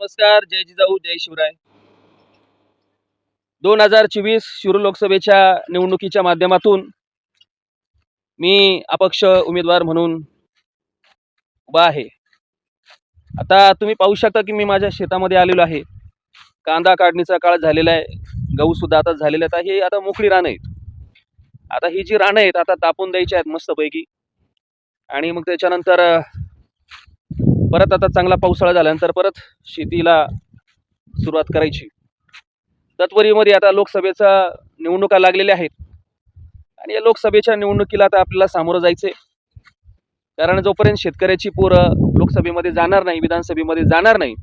नमस्कार जय जिजाऊ जय शिवराय. दोन हजार चोवीस शिरूर लोकसभेच्या निवडणुकीच्या माध्यमातून मी अपक्ष उमेदवार म्हणून उभा आहे. आता तुम्ही पाहू शकता की मी माझ्या शेतामध्ये आलेलो आहे. कांदा काढणीचा काळ झालेला आहे. गहू सुद्धा आता झालेला आहे आता हे आता मोकळी रानं आहेत. आता ही जी रानं आहेत आता तापून द्यायची आहेत मस्तपैकी. आणि मग त्याच्यानंतर परत आता चांगला पावसाळा झाल्यानंतर परत शेतीला सुरुवात करायची. तत्वरीमध्ये आता लोकसभेचा निवडणुका लागलेल्या आहेत. आणि या लोकसभेच्या निवडणुकीला आता आपल्याला सामोरं जायचं आहे कारण जोपर्यंत शेतकऱ्याची पोरं लोकसभेमध्ये जाणार नाही विधानसभेमध्ये जाणार नाही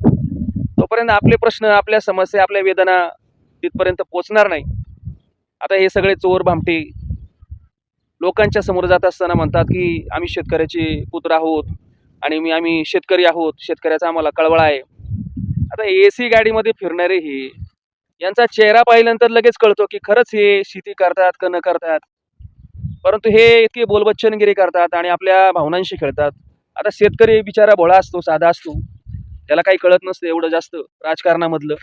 तोपर्यंत आपले प्रश्न आपल्या समस्या आपल्या वेदना तिथपर्यंत पोचणार नाही. आता हे सगळे चोर भामटे लोकांच्या समोर जात असताना म्हणतात की आम्ही शेतकऱ्याचे पुत्र आहोत आणि मी आम्ही शेतकरी आहोत शेतकऱ्याचा आम्हाला कळवळा आहे. आता ए सी गाडीमध्ये फिरणारे हे यांचा चेहरा पाहिल्यानंतर लगेच कळतो की खरंच हे शेती करतात का न करतात. परंतु हे इतके बोलबच्चनगिरी करतात आणि आपल्या भावनांशी खेळतात. आता शेतकरी बिचारा भोळा असतो साधा असतो. त्याला काही कळत नसतं एवढं जास्त राजकारणामधलं.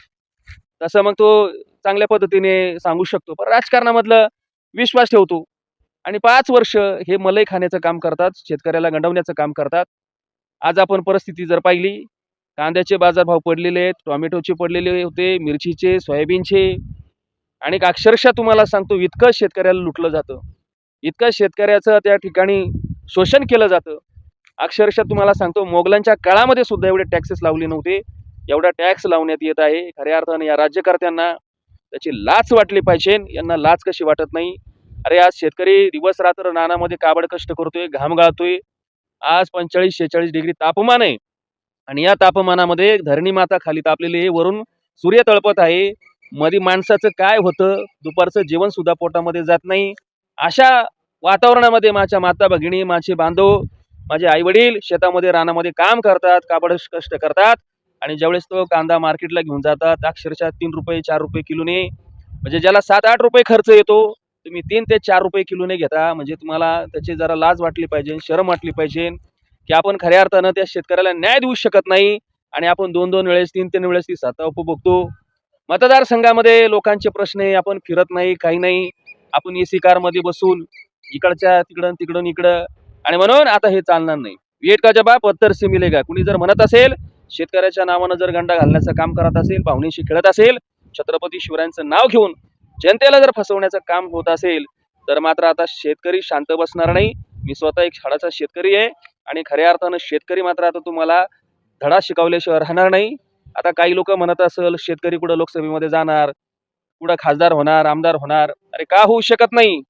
तसं मग तो चांगल्या पद्धतीने सांगू शकतो. पण राजकारणामधलं विश्वास ठेवतो. आणि पाच वर्ष हे मलई खाण्याचं काम करतात शेतकऱ्याला गंडवण्याचं काम करतात. आज आपण परिस्थिती जर पाहिली कांद्याचे बाजारभाव पडलेले आहेत टोमॅटोचे पडलेले होते मिरचीचे सोयाबीनचे आणि अक्षरशः तुम्हाला सांगतो इतकं शेतकऱ्याला लुटलं जातं. इतकं शेतकऱ्याचं त्या ठिकाणी शोषण केलं जातं. अक्षरशः तुम्हाला सांगतो मोगलांच्या काळामध्ये सुद्धा एवढे टॅक्सेस लावले नव्हते. एवढा टॅक्स लावण्यात येत आहे. खऱ्या अर्थाने या राज्यकर्त्यांना त्याची लाच वाटली पाहिजे. यांना लाच कशी वाटत नाही? अरे आज शेतकरी दिवस रात्र नानामध्ये काबड कष्ट करतोय घाम गाळतोय. आज पंचेचाळीस शेहेचाळीस डिग्री तापमान आहे. आणि या तापमानामध्ये धरणी माता खाली तापलेली आहे. वरून सूर्य तळपत आहे. मध्ये माणसाचं काय होतं? दुपारचं जेवण सुद्धा पोटामध्ये जात नाही. अशा वातावरणामध्ये माझ्या माता भगिनी माझे बांधव माझे आई वडील शेतामध्ये रानामध्ये काम करतात काबड कष्ट करतात. आणि ज्यावेळेस तो कांदा मार्केटला घेऊन जातात अक्षरशः तीन रुपये चार रुपये किलोने. म्हणजे ज्याला सात आठ रुपये खर्च येतो तुम्ही तीन ते चार रुपये किलोने घेता. म्हणजे तुम्हाला त्याची जरा लाज वाटली पाहिजे शरम वाटली पाहिजे की आपण खऱ्या अर्थानं त्या शेतकऱ्याला न्याय देऊ शकत नाही आणि आपण दोन दोन वेळेस तीन तीन वेळेस ती साता उपभोगतो मतदारसंघामध्ये लोकांचे प्रश्न आहे आपण फिरत नाही काही नाही. आपण ए सी कारमध्ये बसून इकडच्या तिकडं तिकडून इकडं. आणि म्हणून आता हे चालणार नाही. वेट का जबा पत्तर से मिलेगा. कुणी जर म्हणत असेल शेतकऱ्याच्या नावानं जर गंडा घालण्याचं काम करत असेल भावनेशी खेळत असेल छत्रपती शिवरायांचं नाव घेऊन जनतेला जर फसवण्याचं काम होत असेल तर मात्र आता शेतकरी शांत बसणार नाही. मी स्वतः एक शाळाचा शेतकरी आहे आणि खऱ्या अर्थानं शेतकरी मात्र आता तुम्हाला धडा शिकवल्याशिवाय राहणार नाही. आता काही लोक म्हणत असेल शेतकरी कुठं लोकसभेमध्ये जाणार कुठं खासदार होणार आमदार होणार? अरे का होऊ शकत नाही?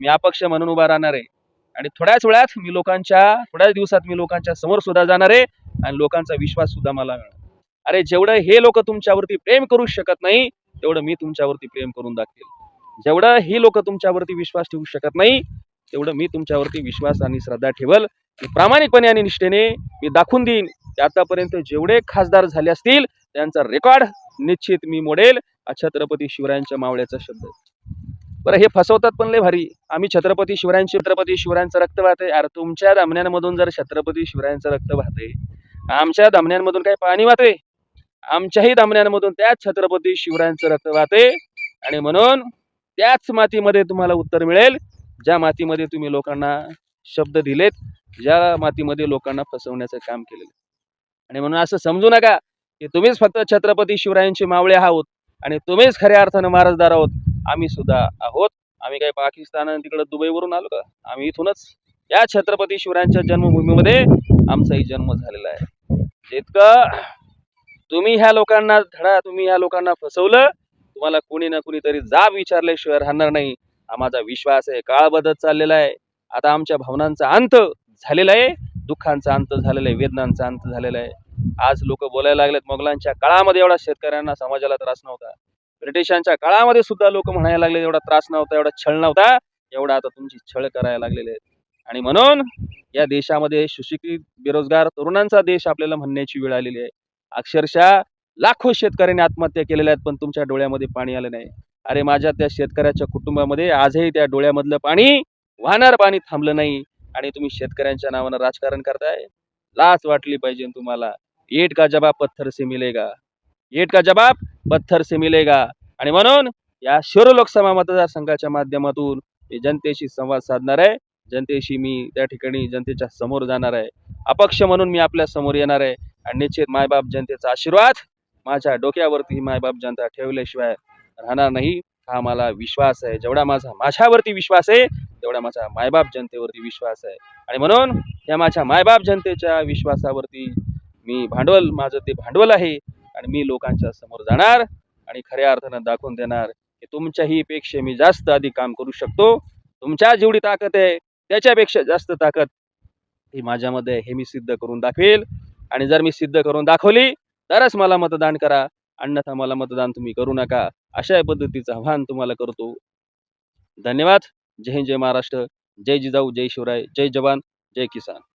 मी अपक्ष म्हणून उभा राहणार आहे. आणि थोड्याच वेळात मी लोकांच्या थोड्याच दिवसात मी लोकांच्या समोर सुद्धा जाणार आहे आणि लोकांचा विश्वास सुद्धा मला मिळणार. अरे जेवढं हे लोक तुमच्यावरती प्रेम करू शकत नाही तेवढं मी तुमच्यावरती प्रेम करून दाखवेल. जेवढं ही लोक तुमच्यावरती विश्वास ठेवू शकत नाही तेवढं मी तुमच्यावरती विश्वास आणि श्रद्धा ठेवल. प्रामाणिकपणे आणि निष्ठेने मी दाखवून देईन. की आतापर्यंत जेवढे खासदार झाले असतील त्यांचा रेकॉर्ड निश्चित मी मोडेल. हा छत्रपती शिवरायांच्या मावळ्याचा शब्द बरं हे फसवतात पण लय भारी. आम्ही छत्रपती शिवरायांचे छत्रपती शिवरायांचं रक्त वाहते अरे तुमच्या दामन्यांमधून जर छत्रपती शिवरायांचं रक्त वाहते आमच्या दामन्यांमधून काही पाणी वाहते आमच्याही दामण्यांमधून त्याच छत्रपती शिवरायांचं रक्त वाहते. आणि म्हणून त्याच मातीमध्ये तुम्हाला उत्तर मिळेल. ज्या मातीमध्ये तुम्ही लोकांना शब्द दिलेत ज्या मातीमध्ये लोकांना फसवण्याचं काम केलेलं आणि म्हणून असं समजू नका की तुम्हीच फक्त छत्रपती शिवरायांचे मावळे आहोत आणि तुम्हीच खऱ्या अर्थानं महाराजदार आहोत. आम्ही सुद्धा आहोत. आम्ही काही पाकिस्तान तिकडं दुबईवरून आलो का? आम्ही इथूनच या छत्रपती शिवरायांच्या जन्मभूमीमध्ये आमचाही जन्म झालेला आहे. जितकं तुम्ही ह्या लोकांना धडा तुम्ही ह्या लोकांना फसवलं तुम्हाला कुणी ना कुणीतरी जाब विचारल्याशिवाय राहणार नाही. हा माझा विश्वास आहे काळ बदलत चाललेला आहे. आता आमच्या भावनांचा अंत झालेला आहे दुःखांचा अंत झालेला आहे वेदनांचा अंत झालेला आहे. आज लोक बोलायला लागलेत मोगलांच्या काळामध्ये एवढा शेतकऱ्यांना समाजाला त्रास नव्हता. ब्रिटिशांच्या काळामध्ये सुद्धा लोक म्हणायला लागले एवढा त्रास नव्हता एवढा छळ नव्हता एवढा आता तुमची छळ करायला लागलेले आहेत. आणि म्हणून या देशामध्ये सुशिक्षित बेरोजगार तरुणांचा देश आपल्याला म्हणण्याची वेळ आलेली आहे. अक्षरशः लाखो शेतकऱ्यांनी आत्महत्या केलेल्या आहेत पण तुमच्या डोळ्यामध्ये पाणी आलं नाही. अरे माझ्या त्या शेतकऱ्याच्या कुटुंबामध्ये आजही त्या डोळ्यामधलं पाणी वाहणार पाणी थांबलं नाही. आणि तुम्ही शेतकऱ्यांच्या नावानं राजकारण करताय? लाच वाटली पाहिजे तुम्हाला. एट का जबाब पत्थर से मिलेगा? एट का जबाब पत्थर से मिलेगा? आणि म्हणून या शिरो लोकसभा मतदारसंघाच्या माध्यमातून मी जनतेशी संवाद साधणार आहे. जनतेशी मी त्या ठिकाणी जनतेच्या समोर जाणार आहे. अपक्ष म्हणून मी आपल्यासमोर येणार आहे. आणि निश्चित मायबाप जनतेचा आशीर्वाद माझ्या डोक्यावरती मायबाप जनता ठेवल्याशिवाय राहणार नाही हा मला विश्वास आहे. जेवढा माझा माझ्यावरती विश्वास आहे तेवढा माझा मायबाप जनतेवरती विश्वास आहे. आणि म्हणून या माझ्या मायबाप जनतेच्या विश्वासावरती मी भांडवल माझं ते भांडवल आहे आणि मी लोकांच्या समोर जाणार आणि खऱ्या अर्थानं दाखवून देणार की तुमच्याही पेक्षा मी जास्त अधिक काम करू शकतो. तुमच्या जेवढी ताकद आहे त्याच्यापेक्षा जास्त ताकद ही माझ्यामध्ये आहे, हे मी सिद्ध करून दाखवेल. आणि जर मी सिद्ध करून दाखवली तरच मला मतदान करा. अन्यथा मला मतदान तुम्ही करू नका. अशा पद्धतीचं आव्हान तुम्हाला करतो. धन्यवाद. जय हिंद जय महाराष्ट्र. जय जिजाऊ जय शिवराय जय जवान जय किसान.